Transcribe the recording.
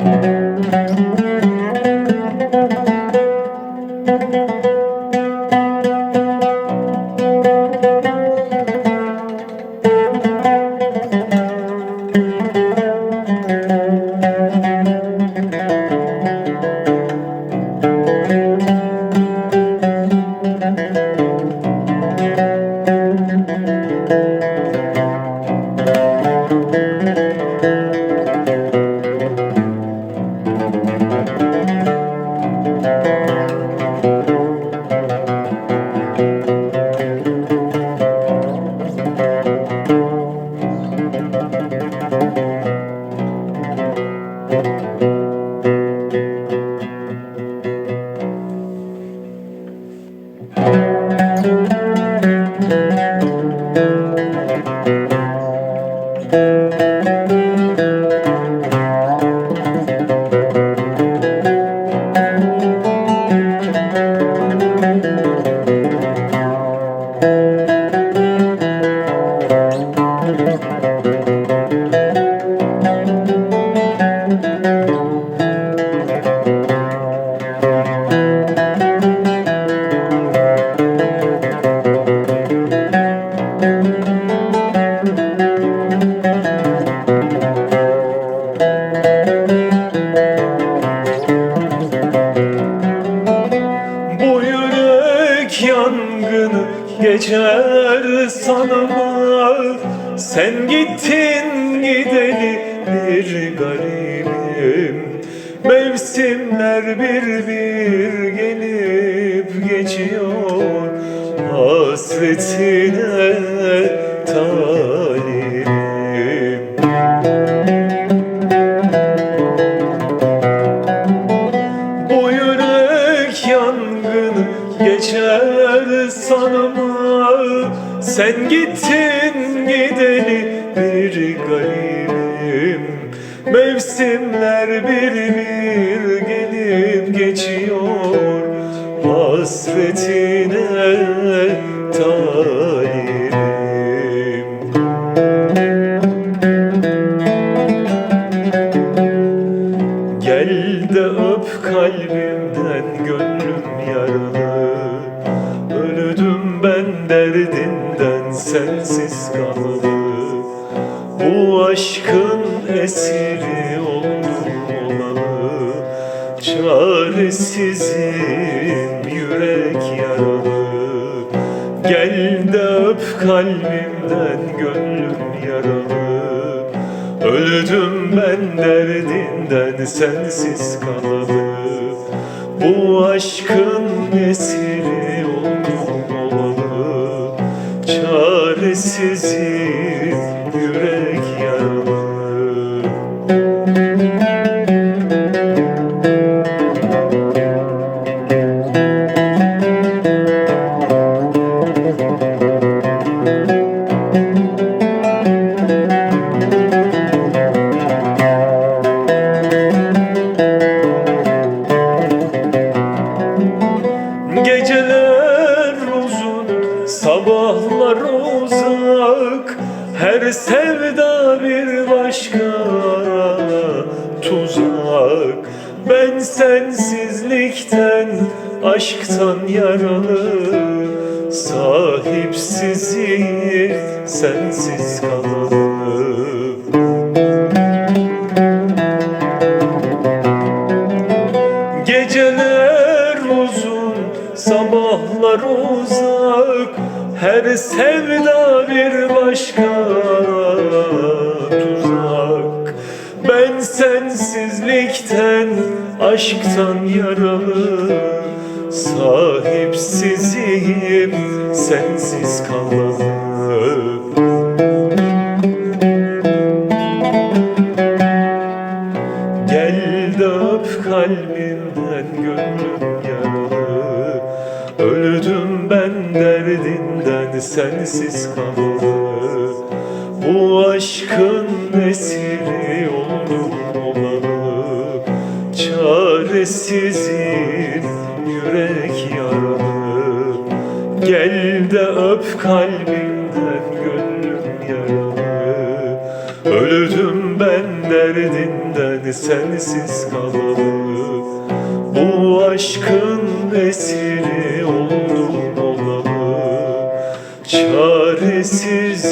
Bu sanma Sen gittin gideli bir garibim. Mevsimler bir bir gelip geçiyor. Hasretine Sen gittin gideli bir garibim. Mevsimler bir bir gelip geçiyor. Hasretine sensiz kalı Bu aşkın esiri oldum olalı Çaresizim yürek yaralı. Gel de öp kalbimden gönlüm yaralı. Öldüm ben derdinden sensiz kalalı Bu aşkın esiri Çaresizim Her sevda bir başka tuzak. Ben sensizlikten, aşktan yaralı. Sahipsizim, sensiz kalalı Her sevda bir başka tuzak. Ben sensizlikten, aşktan yaralı Sahipsizim, sensiz kalalı Gel de öp kalbimden gönlüm yaralı. Öldüm derdinden sensiz kalı Bu aşkın esiri oldum olalı Çaresizim yürek yaralı. Gel de öp kalbimden gönlüm yaralı. Öldüm ben derdinden sensiz kalalı Bu aşkın esiri Çaresizim